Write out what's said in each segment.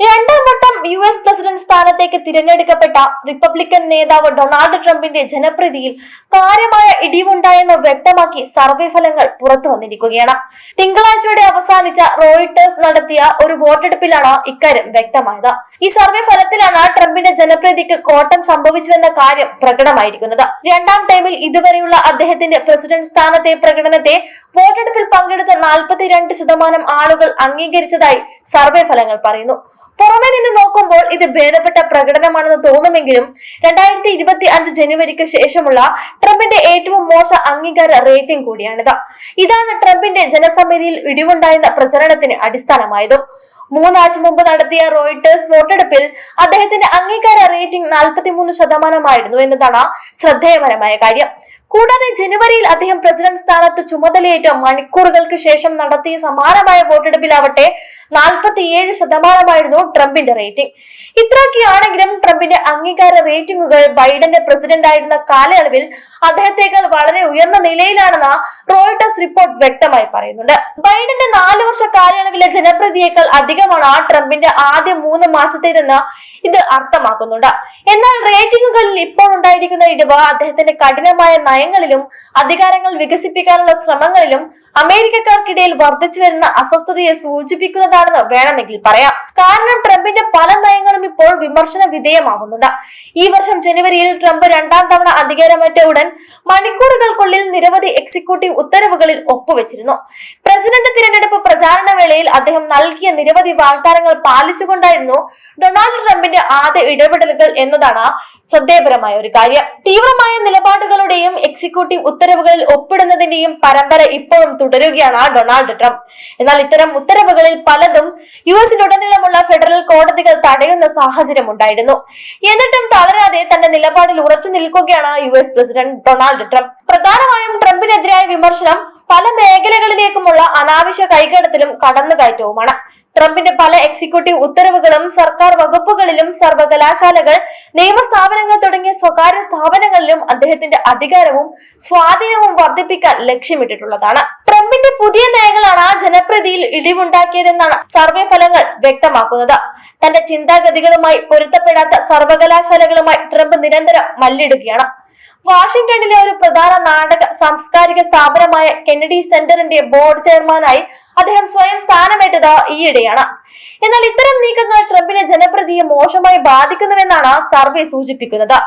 രണ്ടാം വട്ടം U S president സ്ഥാനത്തേക്ക് തിരഞ്ഞെടുക്കപ്പെട്ട റിപ്പബ്ലിക്കൻ നേതാവ് ഡൊണാൾഡ് ട്രംപിന്റെ ജനപ്രീതിയിൽ കാര്യമായ ഇടിവുണ്ടായെന്ന് വ്യക്തമാക്കി സർവേ ഫലങ്ങൾ പുറത്തു വന്നിരിക്കുകയാണ്. തിങ്കളാഴ്ചയോടെ അവസാനിച്ച റോയിട്ടേഴ്സ് നടത്തിയ ഒരു വോട്ടെടുപ്പിലാണ് ഇക്കാര്യം വ്യക്തമായത്. ഈ സർവേ ഫലത്തിലാണ് ട്രംപിന്റെ ജനപ്രീതിക്ക് കോട്ടം സംഭവിച്ചുവെന്ന കാര്യം പ്രകടമായിരിക്കുന്നത്. രണ്ടാം ടൈമിൽ ഇതുവരെയുള്ള അദ്ദേഹത്തിന്റെ പ്രസിഡന്റ് സ്ഥാനത്തെ പ്രകടനത്തെ വോട്ടെടുപ്പിൽ പങ്കെടുത്ത നാൽപ്പത്തിരണ്ട് ശതമാനം ആളുകൾ അംഗീകരിച്ചതായി സർവേ ഫലങ്ങൾ പറയുന്നു. പുറമെ നിന്ന് നോക്കുമ്പോൾ ഇത് ഭേദപ്പെട്ട പ്രകടനമാണെന്ന് തോന്നുമെങ്കിലും രണ്ടായിരത്തി ഇരുപത്തി അഞ്ച് ജനുവരിക്ക് ശേഷമുള്ള ട്രംപിന്റെ ഏറ്റവും മോശ അംഗീകാര റേറ്റിംഗ് കൂടിയാണിത്. ഇതാണ് ട്രംപിന്റെ ജനസമിതിയിൽ ഇടിവുണ്ടായെന്ന പ്രചരണത്തിന് അടിസ്ഥാനമായതും. മൂന്നാഴ്ച മുമ്പ് നടത്തിയ റോയിട്ടേഴ്സ് വോട്ടെടുപ്പിൽ അദ്ദേഹത്തിന്റെ അംഗീകാര റേറ്റിംഗ് നാൽപ്പത്തിമൂന്ന് ശതമാനമായിരുന്നു എന്നതാണ് ശ്രദ്ധേയപരമായ കാര്യം. കൂടാതെ ജനുവരിയിൽ അദ്ദേഹം പ്രസിഡന്റ് സ്ഥാനത്ത് ചുമതലയേറ്റ. മണിക്കൂറുകൾക്ക് ശേഷം നടത്തിയ സമാനമായ വോട്ടെടുപ്പിലാവട്ടെ നാൽപ്പത്തിയേഴ് ശതമാനമായിരുന്നു ട്രംപിന്റെ റേറ്റിംഗ്. ഇത്രയൊക്കെയാണെങ്കിലും ട്രംപിന്റെ അംഗീകാര റേറ്റിംഗുകൾ ബൈഡന്റെ പ്രസിഡന്റ് ആയിരുന്ന കാലയളവിൽ അദ്ദേഹത്തെക്കാൾ വളരെ ഉയർന്ന നിലയിലാണെന്ന് റോയിട്ടേഴ്സ് റിപ്പോർട്ട് വ്യക്തമായി പറയുന്നുണ്ട്. ബൈഡന്റെ നാലു വർഷ കാലയളവിലെ ജനപ്രതിയേക്കാൾ അധികമാണ് ട്രംപിന്റെ ആദ്യ മൂന്ന് മാസത്തേതെന്ന് ഇത് അർത്ഥമാക്കുന്നുണ്ട്. എന്നാൽ റേറ്റിംഗുകളിൽ ഇപ്പോൾ ഉണ്ടായിരിക്കുന്ന ഇടിവ് അദ്ദേഹത്തിന്റെ കഠിനമായ നയങ്ങളിലും അധികാരങ്ങൾ വികസിപ്പിക്കാനുള്ള ശ്രമങ്ങളിലും അമേരിക്കക്കാർക്കിടയിൽ വർദ്ധിച്ചു വരുന്ന അസ്വസ്ഥതയെ സൂചിപ്പിക്കുന്നതാണെന്ന് വേണമെങ്കിൽ പറയാം. കാരണം ട്രംപിന്റെ പല നയങ്ങളും ഇപ്പോൾ വിമർശന വിധേയമാകുന്നുണ്ട്. ഈ വർഷം ജനുവരിയിൽ ട്രംപ് രണ്ടാം തവണ അധികാരമേറ്റ ഉടൻ മണിക്കൂറുകൾക്കുള്ളിൽ നിരവധി എക്സിക്യൂട്ടീവ് ഉത്തരവുകളിൽ ഒപ്പുവെച്ചിരുന്നു. പ്രസിഡന്റ് തിരഞ്ഞെടുപ്പ് പ്രചാരണ വേളയിൽ അദ്ദേഹം നൽകിയ നിരവധി വാഗ്ദാനങ്ങൾ പാലിച്ചുകൊണ്ടായിരുന്നു ഡൊണാൾഡ് ട്രംപിന്റെ ആദ്യ ഇടപെടലുകൾ എന്നതാണ് ശ്രദ്ധേയപരമായ ഒരു കാര്യം. തീവ്രമായ നിലപാടുകളുടെയും എക്സിക്യൂട്ടീവ് ഉത്തരവുകളിൽ ഒപ്പിടുന്നതിന്റെയും പരമ്പര ഇപ്പോഴും തുടരുകയാണ് ഡൊണാൾഡ് ട്രംപ്. എന്നാൽ ഇത്തരം ഉത്തരവുകളിൽ പലതും യു എസിലുടനീളമുള്ള ഫെഡറൽ കോടതികൾ തടയുന്ന സാഹചര്യം ഉണ്ടായിരുന്നു. എന്നിട്ടും തളരാതെ തന്റെ നിലപാടിൽ ഉറച്ചു നിൽക്കുകയാണ് U S president Donald Trump. പ്രധാനമായും ട്രംപിനെതിരായ വിമർശനം പല മേഖലകളിലേക്കുമുള്ള അനാവശ്യ കൈകടത്തലും കടന്നുകയറ്റവുമാണ്. ട്രംപിന്റെ പല എക്സിക്യൂട്ടീവ് ഉത്തരവുകളും സർക്കാർ വകുപ്പുകളിലും സർവകലാശാലകൾ നിയമസ്ഥാപനങ്ങൾ തുടങ്ങിയ സ്വകാര്യ സ്ഥാപനങ്ങളിലും അദ്ദേഹത്തിന്റെ അധികാരവും സ്വാധീനവും വർദ്ധിപ്പിക്കാൻ ലക്ഷ്യമിട്ടിട്ടുള്ളതാണ്. ട്രംപിന്റെ പുതിയ നയങ്ങളാണ് ജനപ്രതിയിൽ ഇടിവുണ്ടാക്കിയതെന്നാണ് സർവേ ഫലങ്ങൾ വ്യക്തമാക്കുന്നത്. തന്റെ ചിന്താഗതികളുമായി പൊരുത്തപ്പെടാത്ത സർവകലാശാലകളുമായി ട്രംപ് നിരന്തരം മല്ലിടുകയാണ്. വാഷിംഗ്ടണിലെ ഒരു പ്രധാന നാടക സാംസ്കാരിക സ്ഥാപനമായ കെന്നഡി സെന്ററിന്റെ ബോർഡ് ചെയർമാനായി അദ്ദേഹം സ്വയം സ്ഥാനമേറ്റത് ഈയിടെയാണ്. എന്നാൽ ഇത്തരം നീക്കങ്ങൾ ട്രംപിനെ ജനപ്രതിയെ മോശമായി ബാധിക്കുന്നുവെന്നാണ് സർവേ സൂചിപ്പിക്കുന്നത്.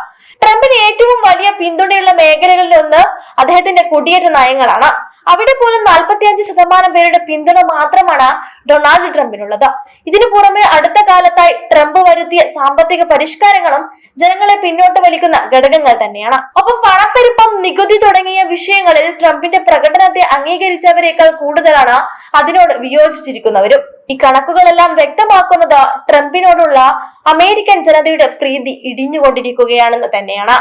ട്രംപിന് ഏറ്റവും വലിയ പിന്തുണയുള്ള മേഖലകളിലൊന്ന് അദ്ദേഹത്തിന്റെ കുടിയേറ്റ നയങ്ങളാണ്. അവിടെ പോലും നാൽപ്പത്തിയഞ്ച് ശതമാനം പേരുടെ പിന്തുണ മാത്രമാണ് ഡൊണാൾഡ് ട്രംപിനുള്ളത്. ഇതിനു പുറമെ അടുത്ത കാലത്തായി ട്രംപ് വരുത്തിയ സാമ്പത്തിക പരിഷ്കാരങ്ങളും ജനങ്ങളെ പിന്നോട്ട് വലിക്കുന്ന ഘടകങ്ങൾ തന്നെയാണ്. ഒപ്പം പണപ്പെരുപ്പം നികുതി തുടങ്ങിയ വിഷയങ്ങളിൽ ട്രംപിന്റെ പ്രകടനത്തെ അംഗീകരിച്ചവരെക്കാൾ കൂടുതലാണ് അതിനോട് വിയോജിച്ചിരിക്കുന്നവരും. ഈ കണക്കുകളെല്ലാം വ്യക്തമാക്കുന്നത് ട്രംപിനോടുള്ള അമേരിക്കൻ ജനതയുടെ പ്രീതി ഇടിഞ്ഞുകൊണ്ടിരിക്കുകയാണെന്ന് തന്നെയാണ്.